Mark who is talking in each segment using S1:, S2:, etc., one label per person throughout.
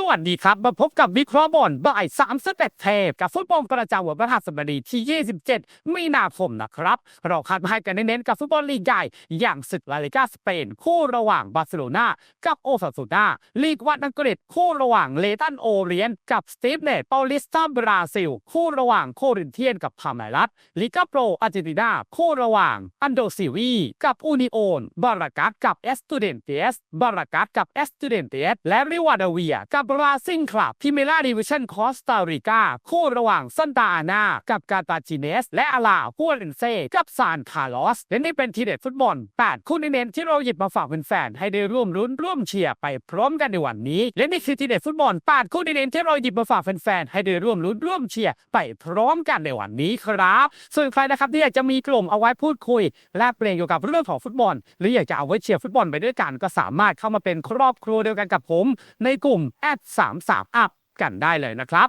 S1: สวัสดีครับ มาพบกับวิเคราะห์บอลบ่ายสามสเตเทปกับฟุตบอลประจำวันพฤหัสบดีที่ 27 มีนาคมนะครับ เราคาดมาให้กันเน้นๆกับฟุตบอลลีกใหญ่ อย่างศึกลาลิกาสเปน คู่ระหว่างบาร์เซโลนากับโอซาซูนาลีกวันอังกฤษคู่ระหว่างเลตันโอเรียน กับสตีฟเนตเปาลิสตาบราซิล คู่ระหว่างโครินเทียนกับพาไมรัสลิกาโปรอาร์เจนตินาคู่ระหว่างอันโดซิวีกับอูนิโอนบารากัสกับเอสตูเดนเตสบารากัสกับเอสตูเดนเตสและริวาดาเวียกับบราซิงคลับพิเมล่าดิวิชั่นคอสตาริกา คู่ระหว่างซันตาอานา กับกาตาจิเนส และอาลาฮัวเรนเซ กับซานคาร์ลอสและนี่เป็นทีเด็ดฟุตบอล 8 คู่เน้นที่เราหยิบมาฝากแฟนๆให้ได้ร่วมรุ้นร่วมเชียร์ไปพร้อมกันในวันนี้ และนี่คือทีเด็ดฟุตบอล 8 คู่เน้นที่เราหยิบมาฝากแฟนๆให้ได้ร่วมรุ้นร่วมเชียร์ไปพร้อมกันในวันนี้ครับ ส่วนใครนะครับที่อยากจะมีกลุ่มเอาไว้พูดคุยแลกเปลี่ยนเกี่ยวกับเรื่องของฟุตบอล หรืออยากจะเอาไว้เชียร์ฟุตบอลไปด้วยกันก็สามารถเข้ามาเป็นครอบครัวเดียวกันกับผม ในกลุ่มแอดามสามอัพกันได้เลยนะครับ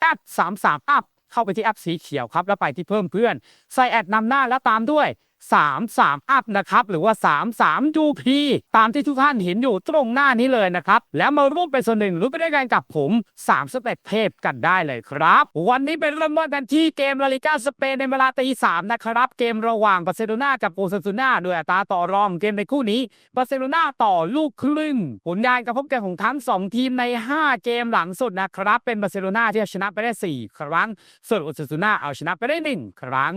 S1: แอดสามสามอัพเข้าไปที่แอปสีเขียวครับแล้วไปที่เพิ่มเพื่อนใส่แอดนำหน้าแล้วตามด้วย 33 อัพนะครับหรือว่า 33 UP ตามที่ทุกท่านเห็นอยู่ตรงหน้านี้เลยนะครับ แล้วมาร่วมเป็นส่วนหนึ่งรู้ไปด้วยกันกับผม 3 สเต็ปเทพกันได้เลยครับ วันนี้เป็นเริ่มต้นกันที่เกมลาลิกาสเปนในเวลาตีสามนะครับ เกมระหว่างบาร์เซโลนากับโอซาซูนาด้วยอัตราต่อรองเกมในคู่นี้บาร์เซโลนาต่อลูกครึ่งผลงานการพบกันของทั้ง 2 ทีมใน 5 เกมหลังสุดนะครับ เป็นบาร์เซโลนาที่เอาชนะไปได้ 4 ครั้งส่วนโอซาซูนาเอาชนะไปได้ 1 ครั้ง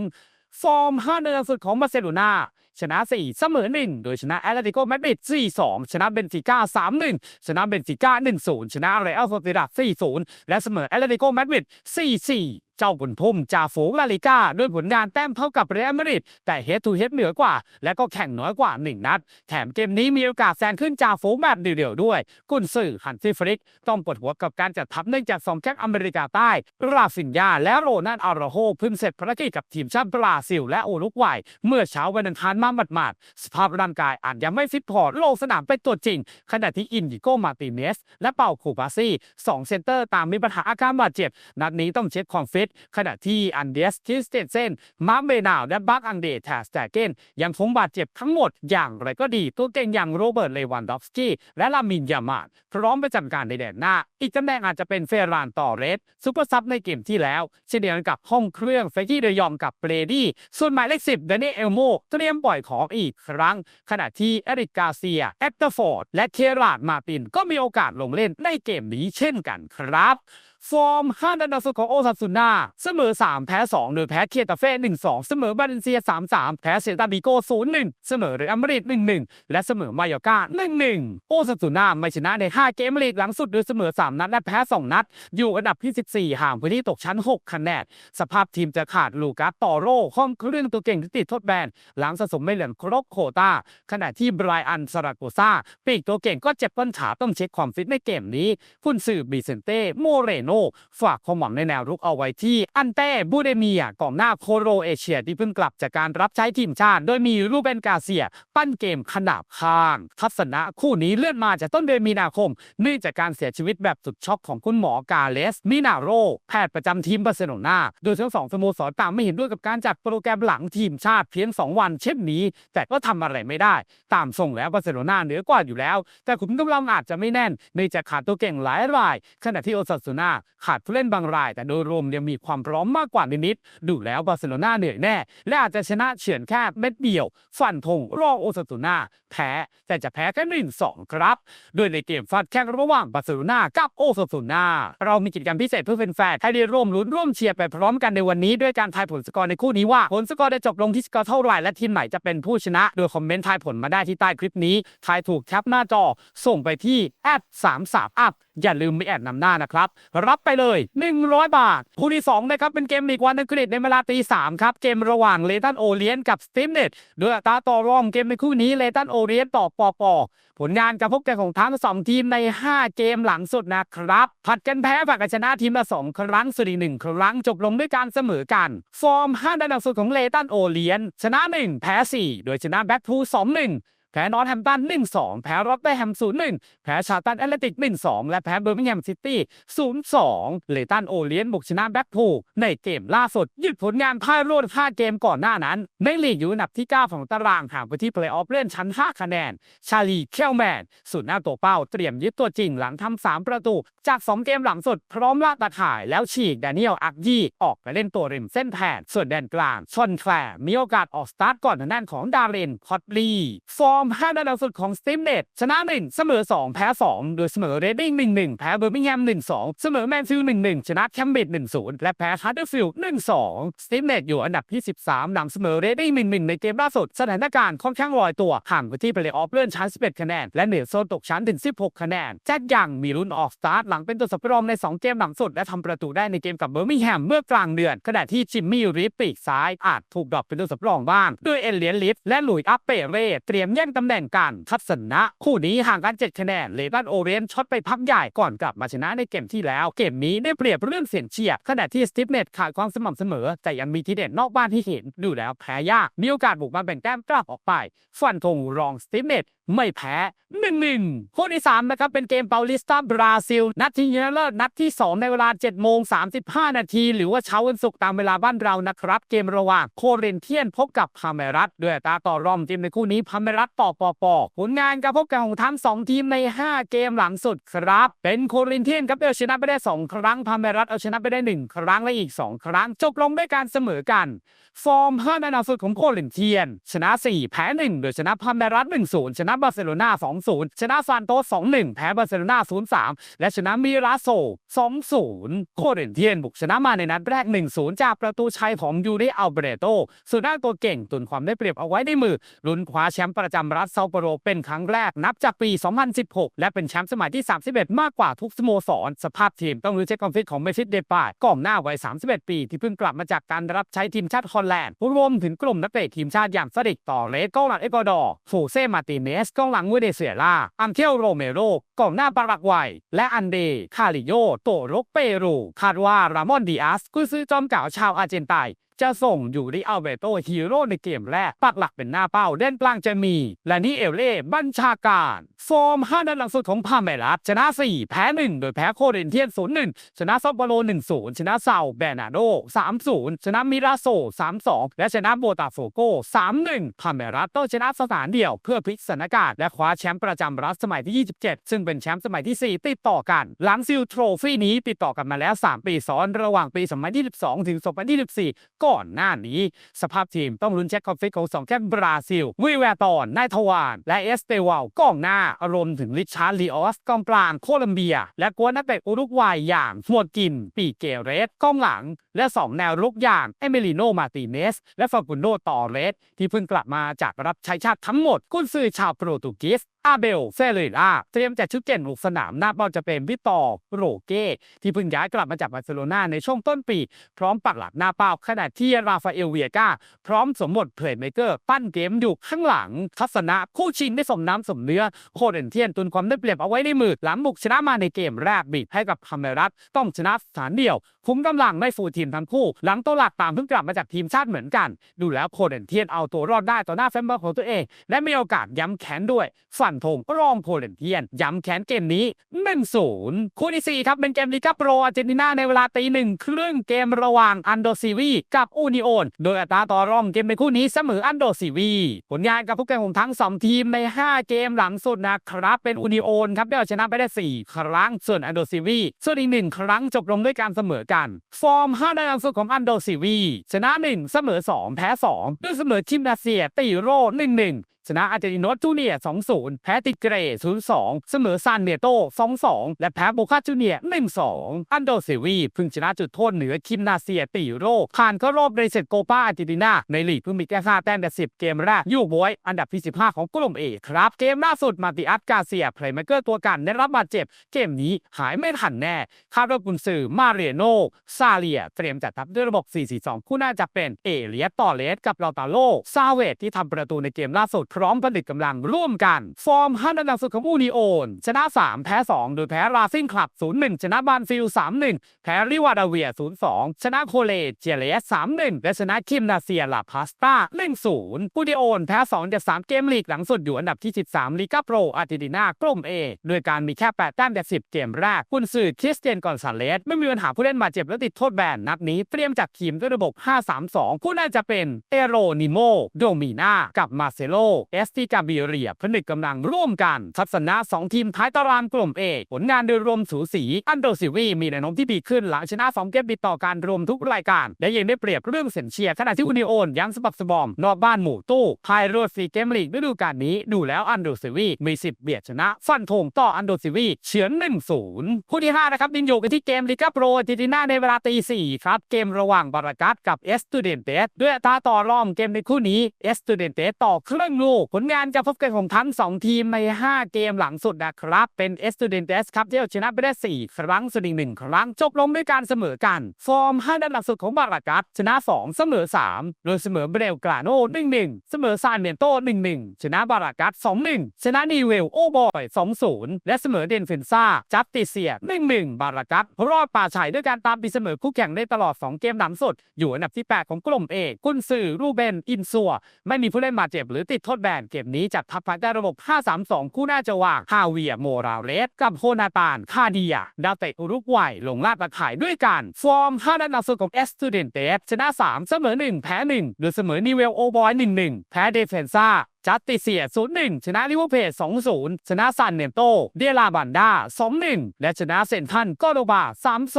S1: ฟอร์ม5เดือนสุดของบาร์เซโลนาชนะ 4 เสมอ 1 โดยชนะแอตเลติโกมาดริด4-2 ชนะเบนฟิก้า 3-1 ชนะเบนฟิก้า 1-0 ชนะเรอัลโซติดาด4-0 และเสมอแอตเลติโกมาดริด4-4 เจ้าบุญทุ่มจ่าฝูงลาลิก้าด้วยผลงานแต้มเท่ากับเรอัลมาดริดแต่เฮดทูเฮดเหนือกว่า และก็แข่งน้อยกว่า 1 นัด แถมเกมนี้มีโอกาสแซงขึ้นจ่าฝูงแบบเดี่ยวๆด้วย กุนสื่อฮันซี่ฟริก ต้องปวดหัวกับการจัดทัพเนื่องจากสองแข้งอเมริกาใต้ ราฟินยาและโรนันอาราโฮเพิ่งเสร็จภารกิจกับทีมชาติบราซิล และโอรุกวัยเมื่อเช้าวันอังคารมาหมาดๆสภาพร่างกายอาจยังไม่ฟิตพอลงสนามเป็นตัวจริง ขณะที่อินดิโกมาติเนสและเปาคูบาซี่สองเซนเตอร์ต่างมีปัญหาอาการบาดเจ็บนัดนี้ต้องเช็คความฟิตขณะที่อันเดสทิสเตนเซนมาร์เบนาวและบักอังเดแทสแตเกนยังคงบาดเจ็บทั้งหมดอย่างไรก็ดีตัวเก่งอย่างโรเบิร์ตเลวันดอฟสกี้และลามินยามาดพร้อมประจำการในแดนหน้า อีกตำแหน่งอาจจะเป็นเฟรานตอเรสซูเปอร์ซับในเกมที่แล้ว เช่นเดียวกับห้องเครื่องเฟกี้เดยองกับเบรดี้ส่วนหมายเลขสิบเดนนี่เอลโมเตรียมปล่อยของอีกครั้ง ขณะที่เอริกกาเซียแอคเตอร์ฟอร์ดและเคราดมาตินก็มีโอกาสลงเล่นในเกมนี้เช่นกันครับ ฟอร์ม5นัดล่าสุดของโอซาซูน่าเสมอ 3 แพ้ 2 โดยแพ้เคียตาเฟ่ 1-2 เสมอบาเลนเซีย 3-3 แพ้เซลตาบิโก 0-1 เสมอเรอัลมาดริด1-1 และเสมอมายอร์กา 1-1 โอซาซูน่าไม่ชนะใน 5 เกมลีกหลังสุดโดยเสมอ 3 นัดและแพ้ 2 นัด อยู่อันดับที่ 14 ห่างพื้นที่ตกชั้น 6 คะแนน สภาพทีมจะขาดลูกัสตอโร่ห้องเครื่องตัวเก่งที่ติดโทษแบน หลังสะสมไม่เหลือครบโคตาขณะที่ไบรอันซาราโกซาปีกตัวเก่งก็เจ็บต้นขาต้องเช็คความฟิตในเกมนี้คุณสื่อบิเซนเต้โมเรโนฝากความหวังในแนวรุกเอาไว้ที่อันเต้บูเดเมียกองหน้าโคโรเอเชียที่เพิ่งกลับจากการรับใช้ทีมชาติ โดยมีรูเบนกาเซีย ปั้นเกมขนาบข้าง ทัศนะคู่นี้เลื่อนมาจากต้นเดือนมีนาคมเนื่องจากการเสียชีวิตแบบสุดช็อกของคุณหมอกาเลสมินาโร แพทย์ประจำทีมบาร์เซโลนาโดยทั้งสองสโมสรต่างไม่เห็นด้วยกับการจัดโปรแกรมหลังทีมชาติเพียง 2 วันเช่นนี้ แต่ก็ทำอะไรไม่ได้ ตามส่งแล้วบาร์เซโลนาเหนือกว่าอยู่แล้ว แต่ขุมกำลังอาจจะไม่แน่นเนื่องจากขาดตัวเก่งหลายรายขณะที่โอซาซูนาขาดผู้เล่นบางราย แต่โดยรวมยังมีความพร้อมมากกว่านิดๆดูแล้วบาร์เซโลนาเหนื่อยแน่ และอาจจะชนะเฉือนแค่เม็ดเดียว ฟันธงรองโอซาซูนาแพ้ แต่จะแพ้แค่หนึ่งสองครับ โดยในเกมฟาดแข่งระหว่างบาร์เซโลนากับโอซาซูนาเรามีกิจกรรมพิเศษเพื่อแฟนๆให้ได้ร่วมลุ้นร่วมเชียร์ไปพร้อมกันในวันนี้ด้วยการทายผลสกอร์ในคู่นี้ว่าผลสกอร์จะจบลงที่สกอร์เท่าไหร่และทีมไหนจะเป็นผู้ชนะ โดยคอมเมนต์ทายผลมาได้ที่ใต้คลิปนี้ทายถูกแคปหน้าจอส่งไปที่แอด33 up อ อย่าลืมไม่แอดนำหน้านะครับ รับไปเลย 100 บาท คู่ที่2นะครับเป็นเกมลีกวันอังกฤษในเวลาตี3ครับ เกมระหว่างเลตันโอเลียนกับสตีมเน็ตด้วยอัตราต่อรองเกมในคู่นี้เลตันโอเลียนต่อปอปอผลงานการพบกันของทั้งสองทีมใน 5 เกมหลังสุดนะครับผัดกันแพ้ผัดกันชนะทีมละ2ครั้งสุดอีกหนึ่งครั้งจบลงด้วยการเสมอกันฟอร์ม5ดันดังสุดของเลตันโอเลียนชนะ 1 แพ้ 4 โดยชนะแบ็คพูล2-1 แพ้นอตแฮมตัน 1-2 แพ้รอตเตอร์แฮม 0-1 แพ้ชาตันแอตเลติก 1-2 และแพ้เบอร์มิงแฮมซิตี้ 0-2 เลตันโอเลียนบุกชนะแบ็คพูในเกมล่าสุดหยุดผลงานพ่ายรวด5เกมก่อนหน้านั้น ในลีกอยู่อันดับที่ 9 ของตารางห่างไปที่เพลย์ออฟเล่นชั้น 5 คะแนน ชาลีเคลแมนสุดหน้าตัวเป้าเตรียมยึดตัวจริงหลังทำ3ประตู จาก 2 เกมหลังสุด พร้อมล่าตาข่ายแล้วฉีกแดเนียลอักยี่ออกไปเล่นตัวริมเส้นแทนส่วนแดนกลางชอนแคลร์มีโอกาสออกสตาร์ทก่อนทางด้านของดาเรนคอตลีฟอร์ม5ด้านหลังสุดของสตีมเน็ตชนะ 1 เสมอ 2 แพ้ 2 โดยเสมอเรดดิ้ง1-1 แพ้เบอร์มิงแฮม1-2 เสมอแมนฟิล1-1 ชนะแคมเบด1-0 และแพ้ฮัตเตอร์ฟิลด์1-2สตีมเน็ตอยู่อันดับที่ 13นำเสมอเรดดิ้ง1-1 ในเกมล่าสุด สถานการณ์ค่อนข้างลอยตัว ห่างไปที่เพลย์ออฟเลื่อนชั้น 11 คะแนน และเหนือโซนตกชั้นถึง 16 คะแนน แจ็คยังมีลุ้นออกสตาร์ทหลังเป็นตัวสำรองใน 2 เกมหลังสุด และทำประตูได้ในเกมกับเบอร์มิงแฮมเมื่อกลางเดือนขณะที่จิมมี่ริปปีกซ้ายอาจถูกดรอปเป็นตัวสำรองบ้างด้วยเอเลียนลิฟและหลุยอัปเปเร่เตรียมแย่งตำแหน่งกันทัศนะ คู่นี้ห่างกัน 7 คะแนนเลตันโอเวนช็อตไปพักใหญ่ก่อนกลับมาชนะในเกมที่แล้ว เกมนี้ได้เปรียบเรื่องเสียงเชียร์ขณะที่สติฟเนตขาดความสม่ำเสมอ แต่ยังมีทีเด็ดนอกบ้านที่เห็นดูแล้วแพ้ยากมีโอกาสบุกมาแบ่งแต้มกลับออกไป ฟันธงรองสติฟเนต ไม่แพ้หนึ่งหนึ่งคู่ที่3นะครับเป็นเกมเปาลิสตาบราซิล นัดที่ชนเลิศนัดที่ 2 ในเวลา7โมง35 นาที หรือว่าเช้าวันศุกร์ตามเวลาบ้านเรานะครับ เกมระหว่างโคเรนเทียนพบกับพาเมรัสด้วยตาต่อรองทีมในคู่นี้พาเมรัสต่อปอปอผลงานการพบกันของทั้ง2ทีมใน 5 เกมหลังสุดครับ เป็นโคเรนเทียนครับเอาชนะไปได้ 2 ครั้งพาเมรัสเอาชนะไปได้ 1 ครั้งและอีก 2 ครั้ง จบลงด้วยการเสมอกัน ฟอร์ม5ในหนัสุดของโคลินเทียน ชนะ 4 แพ้1โดยชนะพาเมรัส1-0ชนะบาร์เซโลนา2-0 ชนะซานโตส2-1 แพ้บาร์เซโลนา0-3 และชนะมิราโซ2-0 โคลินเทียนบุกชนะมาในนัดแรก 1-0 จากประตูชัยของยูริอัลเบรโตสุดหน้าตัวเก่งตุนความได้เปรียบเอาไว้ในมือลุ้นคว้าแชมป์ประจำรัฐเซาเปโรเป็นครั้งแรกนับจากปี 2016 และเป็นแชมป์สมัยที่ 31 มากกว่าทุกสโมสร สภาพทีมต้องรู้เช็คความฟิตของเมฟิตเดปายกองหน้าวัย 31 ปี ที่เพิ่งกลับมาจากการรับใช้ทีมชาติฮอลแลนด์รวมถึงกลุ่มนักเตะทีมชาติอย่างซาดิกต่อเลสกลังเอกวาดอร์ฟูเซมาติเนสกองหลังเวเนซุเอลาอัมเทลโรเมโรกองหน้าปารากวัย และอันเด คาริโย โตโรกเปรู คาดว่ารามอนดิอาสกุซื้อจอมเก่าชาวอาร์เจนไต จะส่งอยู่ริอัลเบโตฮีโร่ในเกมแรก ปักหลักเป็นหน้าเป้าเด่นกลางจะมี และนี่เอลเล่บัญชาการ ฟอร์ม 5 นัดหลังสุดของพาเมรัสชนะ 4 แพ้ 1 โดยแพ้โคเรนเทียน 0-1 ชนะซอปโล 1-0 ชนะเซาแบนาโด 3-0 ชนะมิราโซ 3-2 และชนะโบตาโฟโก 3-1 พาเมรัสต้องชนะสถานเดียวเพื่อพลิกสถานการณ์และคว้าแชมป์ประจำรัฐสมัยที่ 27 ซึ่งเป็นแชมป์สมัยที่ 4 ติดต่อกัน หลังซิลโทรฟี่นี้ติดต่อกันมาแล้ว 3 ปีซ้อนระหว่างปี 2022 ถึง 2024ก่อนหน้านี้ สภาพทีมต้องลุ้นเช็คคอนฟิกของสองแข้งบราซิลวิแวร์ตอนนายทวานและเอสเตวาลกองหน้า อารวมถึงริชาร์ลีออสกองกลางโคลัมเบีย และกวนนักเตะอุรุกวัยอย่างหัวกิน ปีเกเรสกองหลัง และ 2 แนวรุกอย่างเอเมลิโนมาติเนส และฟากุนโดตอเรส ที่เพิ่งกลับมาจากรับใช้ชาติทั้งหมดกุนซือชาวโปรตุเกสอาเบลเซเรล่าเตรียมจัดชุดเก่นบุกสนามหน้าเป้าจะเป็นวิตอร์โรเก้ที่เพิ่งย้ายกลับมาจากบาร์เซโลนาในช่วงต้นปี พร้อมปักหลักหน้าเป้าขณที่ราฟาเอลเวียกาพร้อมสมบทเพลย์เมเกอร์ปั้นเกมอยู่ข้างหลัง ทัศนะคู่ชิงได้สมน้ำสมเนื้อ โคเดนเทียนตุนความได้เปรียบเอาไว้ในมือ หลังบุกชนะมาในเกมแรกบีบให้กับคาเมรัสต้องชนะสถานเดียวคุ้มกำลังไม่ฟูทีมทั้งคู่ หลังตัวหลักตามเพิ่งกลับมาจากทีมชาติเหมือนกัน ดูแล้วโคเดนเทียนเอาตัวรอดได้ต่อหน้าแฟนบอลของตัวเอง และมีโอกาสย้ำแขนด้วย ฝันธงรองโคเดนเทียน ย้ำแขนเกมนี้หนึ่งศูนย์คู่ที่สี่ครับเป็นเกมลีกาโปรอาร์เจนตินาในเวลาตีหนึ่งครึ่งเกมระหว่างอันโดซีวีกับอูนิโอน โดยอัตราต่อรองเกมในคู่นี้เสมออันโดซีวี ผลงานกับผู้แข่งของทั้งสองทีมใน 5 เกมหลังสุดนะครับ เป็นอูนิโอนครับได้ชนะไปได้ 4 ครั้งส่วนอันโดซีวีส่วนอีกหนึ่งครั้งจบลงด้วยการเสมอกัน ฟอร์ม5ในหลังสุดของอันโดซีวีชนะ 1 เสมอ 2 แพ้ 2 ด้วยเสมอชิมนาเซียตีโร่1-1 ชนะอาร์เจติโนสจูเนียร์2-0แพ้ติเกร0-2เสมอซานเนโต2-2และแพ้โบคาจูเนียร์1-2อันโดเซวีเพิ่งชนะจุดโทษเหนือคิมนาเซียตีโรผ่านเข้ารอบในเซตโกปาอาร์เจตินาในลีกเพิ่งมีแค่5แต้มแต่10เกมแรกอยู่บวยอันดับที่15ของกลุ่มเอครับเกมล่าสุดมาติอัสกาเซียเพลย์เมเกอร์ตัวกันได้รับบาดเจ็บ เกมนี้หายไม่ทันแน่คาดว่ากุนซือมาเรียโนซาเลียเตรียมจัดทัพด้วยระบบ 4-4-2 คู่น่าจะเป็นเอเลียสต่อเลสกับลาตาโลซาเวตที่ทำประตูในเกมล่าสุดพร้อมผลิตกำลังร่วมกัน ฟอร์มห้านัดหลังสุดของอูนิโอน ชนะ 3 แพ้ 2 โดยแพ้ราซิงคลับ 0-1 ชนะบานฟิล 3-1 แพ้ริวาดาเวีย 0-2 ชนะโคเลเจเลส3-1 และชนะคิมนาเซียลาพาสตา1-0อูนิโอนแพ้2จาก3เกมลีกหลังสุดอยู่อันดับที่ 13ลีกาโปรอาร์เจนตินากลุ่ม A ด้วยการมีแค่ 8 แต้มจาก10 เกมแรกกุนซือคริสเตียนกอนซาเลสไม่มีปัญหาผู้เล่นบาดเจ็บและติดโทษแบนนัดนี้เตรียมจัดทีมด้วยระบบ 5-3-2 ผู้น่าจะเป็นเอโรนิโมโดมิน่ากับมาเซโลเอสติกาบิเรียผนึกกำลังร่วมกัน ทัศนะ2ทีมท้ายตารางกลุ่ม A ผลงานโดยรวมสูสี อันโดซิวีมีแนวโน้มที่ดีขึ้นหลังชนะ 2 เกมติดต่อการรวมทุกรายการ และยังได้เปรียบเรื่องเสียนเชียร์ขณะที่อุนิโอนยังสะบักสบอม นอกบ้านหมู่ตู้ภายรวดฟรีเกมลีกฤดูกาลนี้ดูแล้วอันโดซิวีมีสิทธิ์เบียดชนะ ฟันธงต่ออันโดซิวีเฉือน1-0คู่ที่ห้านะครับดินอยู่กันที่เกมลิกาโปรอาร์เจนตินาในเวลาตีสี่ครับเกมระหว่างบารากัสกับเอสตูเดนเตสด้วยอัตราต่อรองเกมในคู่นี้เอสตูเดนเตสต่อครึ่งลูกผลงานการพบกันของทั้ง 2 ทีมใน 5 เกมหลังสุดนะครับ เป็นเอสตูเดนเตสครับที่เอาชนะไปได้ 4 ครั้งส่วนอีกหนึ่งครั้งจบลงด้วยการเสมอกัน ฟอร์ม5นัดหลังสุดของบารากัสชนะ 2 เสมอ 3 โดยเสมอเบรลกราโน่1 1 เสมอซานเมนโต้1 1 ชนะบารากัส2-1 ชนะนีเวลโอบอย 2-0 และเสมอเดนเฟนซ่า จัตติเซีย1-1 บารากัสรอดป่าชัยด้วยการตามตีเสมอคู่แข่งได้ตลอด 2 เกมหลังสุด อยู่อันดับที่ 8 ของกลุ่มเอกกุนซือรูเบนอินซัวไม่มีผู้เล่นบาดเจ็บหรือติดโทษแบนเกมนี้จัดทัพภายใต้ระบบ 5-3-2 คู่หน้าจะวางฮาเวียโมราเลสกับโฮนาตานคาเดีย ดาวเตะอุรุกวัยลงลาดตะข่ายด้วยกัน ฟอร์ม5นัดหลังสุดของเอสตูเดนเตสชนะ 3 เสมอ 1 แพ้ 1 หรือเสมอนิเวลโอบอย 1-1 แพ้เดฟเฟนซ่า จัตติเซีย0-1 ชนะลิเวอร์เพจ2-0 ชนะซันเนมโต เดลาบันดา 2-1 และชนะเซนทันกอโดบา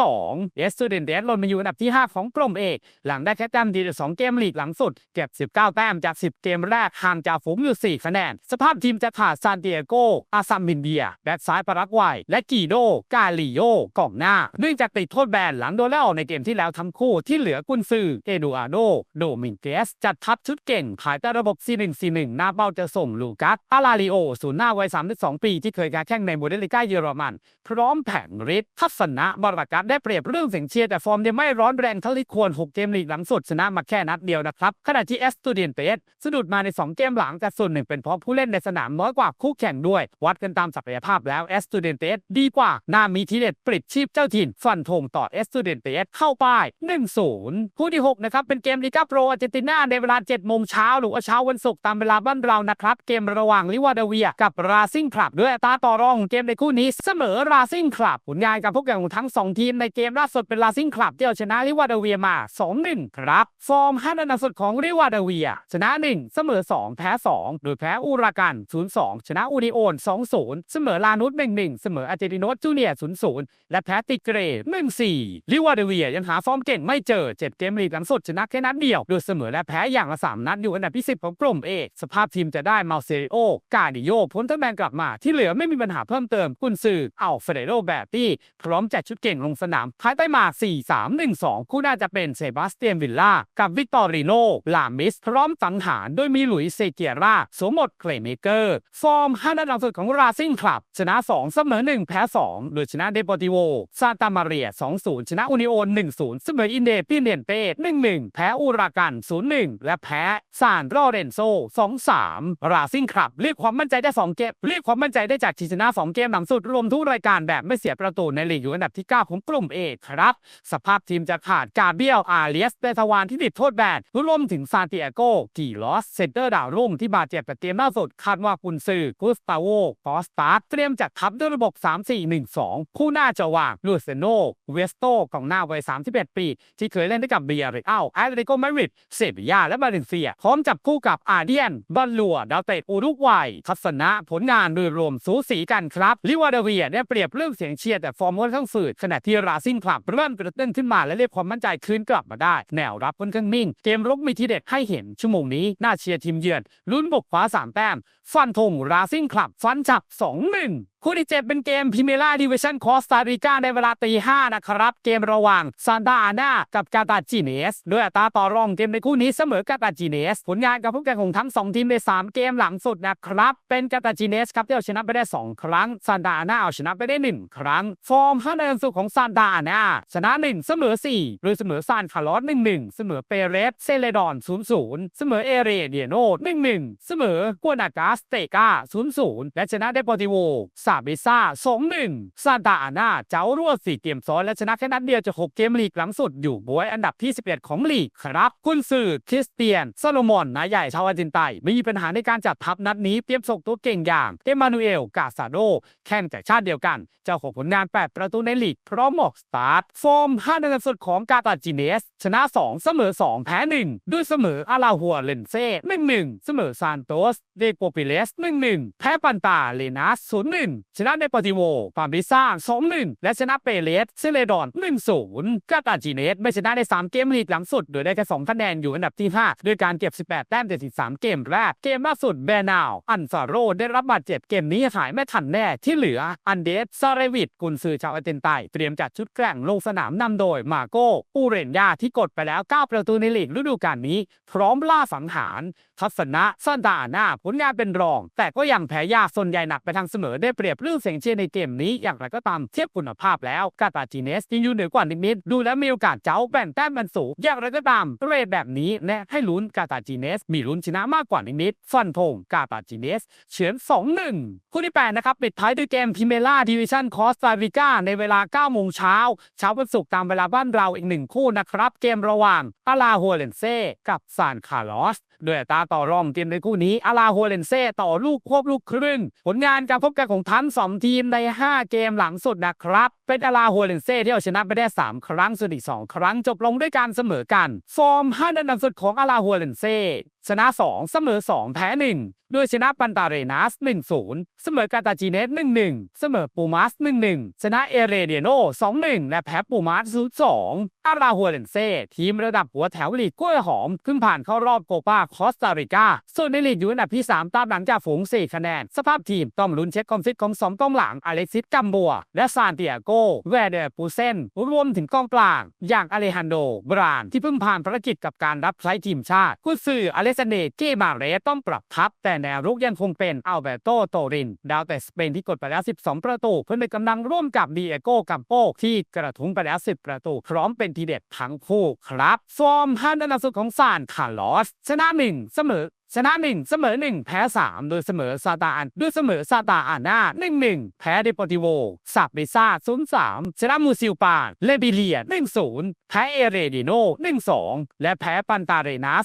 S1: 3-2 เอสตูเดนเดสลงมาอยู่อันดับที่ 5 ของกลุ่มเอกหลังได้แค่แต้มดีจาก2เกมลีกหลังสุด เก็บ 19 แต้มจาก 10 เกมแรกห่างจากฝูงอยู่ 4 คะแนน สภาพทีมจะขาดซานติเอโก อาซัมบินเดีย แบ็กซ้ายปารากวัย และกีโด กาลิโยกองหน้า เนื่องจากติดโทษแบนหลังโดนไล่ออกในเกมที่แล้วทั้งคู่ที่เหลือกุนซือเอดูอาโด โดมิงเกสจัดทัพชุดเก่งภายใต้ระบบ 4-1-4-1หน้าเป้าจะส่งลูกัสอาลาลิโอศูนย์หน้าวัย 32 ปี ที่เคยการแข่งในโมเดลิก้าเยอรมัน พร้อมแผงฤทธิ์ทัศนะบรากัสได้เปรียบเรื่องเสียงเชียร์แต่ฟอร์มยังไม่ร้อนแรงเท่าที่ควร 6 เกมลีกหลังสุดชนะมาแค่นัดเดียวนะครับ ขณะที่เอสตูเดียนเตสสะดุดมาใน 2 เกมหลังแต่ส่วนหนึ่งเป็นเพราะผู้เล่นในสนามน้อยกว่าคู่แข่งด้วย วัดกันตามศักยภาพแล้วเอสตูเดียนเตสดีกว่าน่ามีทีเด็ดปลิดชีพเจ้าถิ่นฟันธงต่อเอสตูเดียนเตสเข้าป้าย 1-0 คู่ที่6นะครับเป็นเกมลิกาโปรอาร์เจนตินาในเวลา7โมงเช้าหรือว่าเช้าวันศุกร์ตามเวลาบ้านเรานะครับ เกมระหว่างลิวาดเวียกับราซิงคลับด้วยอัตาต่อรองเกมในคู่นี้เสมอราซิงคลับผลงานการพบกันของทั้ง 2 ทีมในเกมล่าสุดเป็นราซิงคลับที่เอาชนะลิวาดเวียมา2-1ครับฟอร์ม5นัดสุดของลิวาดเวีย ชนะ 1 เสมอ 2 แพ้ 2 โดยแพ้อูรากัน 0-2 ชนะอูนิโอน 2-0 เสมอลานุส1-1 เสมออาร์เจติโนสจูเนียร์0-0 และแพ้ติเกร1-4ลิวาดเวียยังหาฟอร์มเก่งไม่เจอ7เกมลีกหลังสุดชนะแค่นัดเดียวโดยเสมอและแพ้อย่างละ3นัดอยู่อันดับที่10ของกลุ่มเอสภาพทีมจะได้มาเซริโอกาดิโยพ้นทั้งแบนกลับมา ที่เหลือไม่มีปัญหาเพิ่มเติมกุนซือเอาเฟเดโรแบตตี้พร้อมจัดชุดเก่งลงสนามภายใต้มา 4-3-1-2 คู่น่าจะเป็นเซบาสเตียนวิลล่ากับวิกตอริโนลามิสพร้อมสังหารโดยมีหลุยเซเกียร่าสวมบทเคลเมเกอร์ ฟอร์ม5นัดหลังสุดของราซิ่งคลับ ชนะ 2 เสมอ 1 แพ้ 2 โดยชนะเดปอติโวซานตามาเรีย 2-0 ชนะอุนิโอน1-0 เสมออินเดปิเนนเต1-1 แพ้อูรากัน 0-1 และแพ้ซานโรเรนโซ 2-3ราซิ่งคลับเรียกความมั่นใจได้ 2 เกมเรียกความมั่นใจได้จากทีชนะ2เกมหลังสุดรวมทุกรายการแบบไม่เสียประตูในลีกอยู่อันดับที่ 9 ของกลุ่มเอครับ สภาพทีมจะขาดกาเบียลอาเลียสเตทวานที่ติดโทษแบนรวมถึงซานติเอโกกีลอสเซนเตอร์ดาวรุ่งที่บาดเจ็บจากเกมล่าสุดคาดว่ากุนซือกุสตาโวคอสตาเตรียมจัดทัพด้วยระบบ 3-4-1-2 คู่หน้าจะวางลูเซโนเวสโตกองหน้าวัย 31 ปี ที่เคยเล่นให้กับเบียร์เรอัลแอตเลติโกมาดริดเซบียาและบาเลนเซียพร้อมจับคู่กับอาเดียนบาอนลัวดาวเตะอุรุกวัยทัศนะผลงานโดยรวมสูสีกันครับ ลิวาเดเวียได้เปรียบเรื่องเสียงเชียร์แต่ฟอร์มค่อนข้างฝืดขณะที่ราซิงคลับเริ่มกระเต้นขึ้นมาและเรียกความมั่นใจคืนกลับมาได้ แนวรับค่อนข้างนิ่ง เกมรุกมีทีเด็ดให้เห็นชั่วโมงนี้น่าเชียร์ทีมเยือนลุ้นบกคว้าสามแต้มฟันธงราซิงคลับฟันจับ2-1 คู่ที่เจ็ดเป็นเกมพิเมล่าดิวิชั่นคอสตาริกาในเวลาตีห้านะครับ เกมระหว่างซานตาอานากับกาตาจิเนสด้วยอัตราต่อรองเกมในคู่นี้เสมอกาตาจิเนส ผลงานการพบกันของทั้ง 2 ทีมใน 3 เกมหลังสุดนะครับ เป็นกาตาจิเนสครับที่เอาชนะไปได้ 2 ครั้งซานตาอานาเอาชนะไปได้ 1 ครั้ง ฟอร์มห้าเดินสุดของซานตาอานาชนะ 1 เสมอ 4 หรือเสมอซานคาร์ลอส1-1 เสมอเปเรสเซเลดอน 0-0 เสมอเอเรเดียโน1-1 เสมอกัวนากาสเตกา0-0 และชนะเดปอติโวซาเบซ่า2-1ซานตาอานาเจ้ารั่ว4เกมซ้อนและชนะแค่นัดเดียวจาก6เกมลีกหลังสุดอยู่บวยอันดับที่ 11 ของลีกครับคุณสื่อคริสเตียนซาโลมอนนายใหญ่ชาวอาร์เจนไตนไม่มีปัญหาในการจัดทัพนัดนี้เตรียมส่งตัวเก่งอย่างเอมานูเอลกาซาโดแข่งจากชาติเดียวกัน เจ้าของผลงาน 8 ประตูในลีกพร้อมหมอกสตาร์ทฟอร์ม5ในสุดของกาตาจิเนส ชนะ 2 เสมอ 2 แพ้ 1 ด้วยเสมออาราหัวเลนเซ่1-1 เสมอซานโตสเดโกปิเลส 1-1 แพ้ปันตาเลนัส0-1ชนะเดปอร์ติโวปามิซ่า2-1และชนะเปเลสเซเลดอน1-0กาตาจิเนสไม่ชนะใน3เกมลีกหลังสุดโดยได้แค่2คะแนนอยู่อันดับที่5ด้วยการเก็บ 18 แต้มจาก13 เกมแรก เกมล่าสุดแบนาวอันซาโรได้รับบาดเจ็บเกมนี้หายไม่ทันแน่ที่เหลืออันเดสซาเรวิดกุนซือชาวอาร์เจนไตเตรียมจัดชุดแกร่งลงสนามนำโดยมาโกอูเรนยาที่กดไปแล้ว 9 ประตูในลีกฤดูกาลนี้ พร้อมล่าสังหารทัศนะซันตาอานาผลงานเป็นรอง แต่ก็ยังแพ้ยากส่วนใหญ่หนักไปทางเสมอได้เปรียบเรื่องเสียงเชียร์ในเกมนี้อย่างไรก็ตามเทียบคุณภาพแล้วกาตาจีเนสยังอยู่เหนือกว่านิดๆดูแล้วมีโอกาสเจ้าแบ่งแต้มมันสูงอย่างไรก็ตามเรทแบบนี้แนะให้ลุ้นกาตาจีเนส มีลุ้นชนะมากกว่านิดๆฟันธงกาตาจีเนสเฉือน 2-1 คู่ที่ 8 นะครับ ปิดท้ายด้วยเกมพิเมล่าดิวิชั่นคอสตาริกาในเวลา 9 โมงเช้า เช้าวันศุกร์ตามเวลาบ้านเราอีกหนึ่งคู่นะครับ เกมระหว่างอาลาฮัวเลนเซ่กับซานคาร์ลอสด้วยตาต่อรองเกมในคู่นี้อาลาฮัวเลนเซ่ต่อลูกควบลูกครึ่ง ผลงานการพบกันของทั้งสองทีมใน 5 เกมหลังสุดนะครับ เป็นอาลาฮัวเลนเซ่ที่เอาชนะไปได้ 3 ครั้งส่วนอีก 2 ครั้งจบลงด้วยการเสมอกัน ฟอร์ม5นัดสุดของอาลาฮัวเลนเซ่ ชนะ 2 เสมอ 2 แพ้ 1 ด้วยชนะปันตาเรนัส 1-0 เสมอกาตาจีเนส 1-1 เสมอปูมัส 1-1 ชนะเอเรเดียโน 2-1 และแพ้ปูมัส 0-2 อาราฮัวเลนเซ่ ทีมระดับหัวแถวลีกกล้วยหอมเพิ่งผ่านเข้ารอบโคปาคอสตาริกา ส่วนในลีกอยู่อันดับที่ 3 ตามหลังจากฝูง 4 คะแนน สภาพทีมต้องลุ้นเช็คความฟิตของสองกองหลังอเล็กซิสกัมบัว และซานเตียโก แวเดอร์ปูเซนรวมถึงกองกลาง อย่างอเลฮันโด บราน ที่เพิ่งผ่านภารกิจกับการรับใช้ทีมชาติกุนซืออเล็กซนเดร์เกมาเรสต้องปรับทัพแต่แนวรุกยังคงเป็นอัลเบโตโตริน ดาวแต่สเปนที่กดไปแล้ว 12 ประตู เพื่อนเป็นกำลังร่วมกับดีเอโก้กัมโปที่กระทุ้งไปแล้ว 10 ประตู พร้อมเป็นทีเด็ดทั้งคู่ครับฟอร์มฮันดันดับสุดของซานคาร์ลอส ชนะหนึ่งเสมอชนะ1เสมอ1แพ้3โดยเสมอซาตานด้วยเสมอซาตาอาน่า1-1แพ้เดปอร์ติโวสับเบซ่า0-3ชนะมูซิลปานเลบิเลีย1-0แพ้เอเรดิโน1-2และแพ้ปันตาเรนัส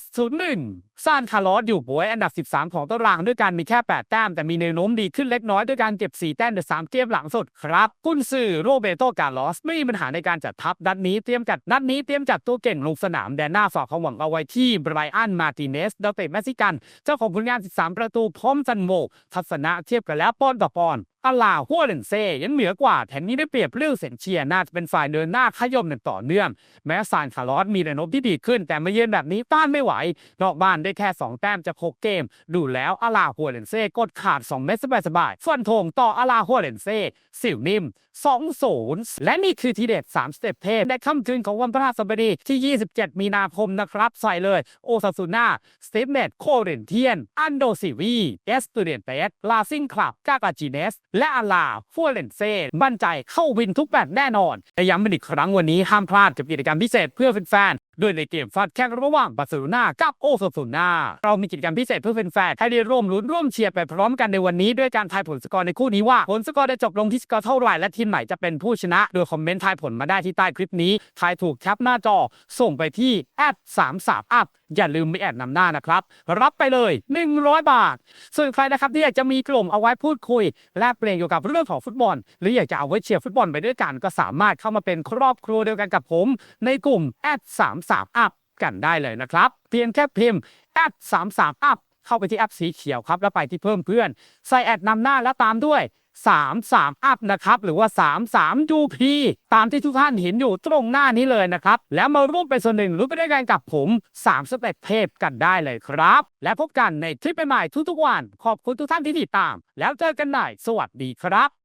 S1: 0-1 ซานคาร์ลอสอยู่บวยอันดับ 13 ของตารางด้วยการมีแค่ 8 แต้ม แต่มีแนวโน้มดีขึ้นเล็กน้อยด้วยการเก็บ 4 แต้มใน3เกมหลังสุดครับกุนซือโรเบโตกาลอสไม่มีปัญหาในการจัดทัพนัดนี้เตรียมจัดนัดนี้เตรียมจัดตัวเก่งลงสนามแดนหน้าฝากความหวังเอาไว้ที่ไบรอันมาติเนสดาวเตะเม็กซิกัน เจ้าของผลงาน 13 ประตูพร้อมซันโวทัศนะเทียบกันแล้วปอนต่อปอน อาลาฮัวเลนเซ่ยังเหนือกว่าแถมนี้ได้เปรียบเรื่องเซนเชียน่าจะเป็นฝ่ายเดินหน้าขย่มอย่างต่อเนื่อง แม้ซานคาร์ลอสมีแนวโน้มที่ดีขึ้น แต่มาเยือนแบบนี้ต้านไม่ไหวนอกบ้านได้แค่ 2 แต้มจาก6เกม ดูแล้วอาลาฮัวเลนเซ่กดขาด 2 เม็ดสบายๆฟันธงต่ออาลาฮัวเลนเซ่สิวนิ่ม 2-0 และนี่คือทีเด็ด 3 สเต็ปเทพในค่ำคืนของวันพฤหัสบดีที่ 27 มีนาคมนะครับ ใส่เลย โอซาซูน่าสเตปเมดโคเรนเทียน อันโดซิวีเอสตูเดนเตสลาซิงคลับกากาจิเนสและอาลาฟัวเลนเซ่บั่นใจเข้าวินทุกแบตแน่นอนและย้ำเป็นอีกครั้งวันนี้ห้ามพลาดกับกิจกรรมพิเศษเพื่อแฟนด้วยในเกมฟาดแข่งระหว่างบาร์เซโลนากับโอซาซูน่าเรามีกิจกรรมพิเศษเพื่อแฟนๆให้ได้ร่วมลุ้นร่วมเชียร์ไปพร้อมกันในวันนี้ด้วยการทายผลสกอร์ในคู่นี้ว่า ผลสกอร์ได้จบลงที่สกอร์เท่าไหร่และทีมไหนจะเป็นผู้ชนะ โดยคอมเมนต์ทายผลมาได้ที่ใต้คลิปนี้ทายถูกแคปหน้าจอ ส่งไปที่แอด3 3 up อย่าลืมไม่แอดนำหน้านะครับ รับไปเลย 100 บาท ส่วนใครนะครับที่อยากจะมีกลุ่มเอาไว้พูดคุย แลกเปลี่ยนเกี่ยวกับเรื่องของฟุตบอล หรืออยากจะเอาไว้เชียร์ฟุตบอลไปด้วยกันก็สามารถเข้ามาเป็นครอบครัวเดียวกันกับผม ในกลุ่มแอด3 3 up กันได้เลยนะครับ เพียงแค่พิมพ์แอด3 3 up เข้าไปที่แอปสีเขียวครับ แล้วไปที่เพิ่มเพื่อน ใส่แอดนำหน้าแล้วตามด้วย 33อัพนะครับ หรือว่า 33 UP ตามที่ทุกท่านเห็นอยู่ตรงหน้านี้เลยนะครับ แล้วมาร่วมเป็นส่วนหนึ่งรู้ไปด้วยกันกับผม3สเต็ปเทพกันได้เลยครับ และพบกันในทริปใหม่ๆทุกๆวัน ขอบคุณทุกท่านที่ติดตาม แล้วเจอกันใหม่สวัสดีครับ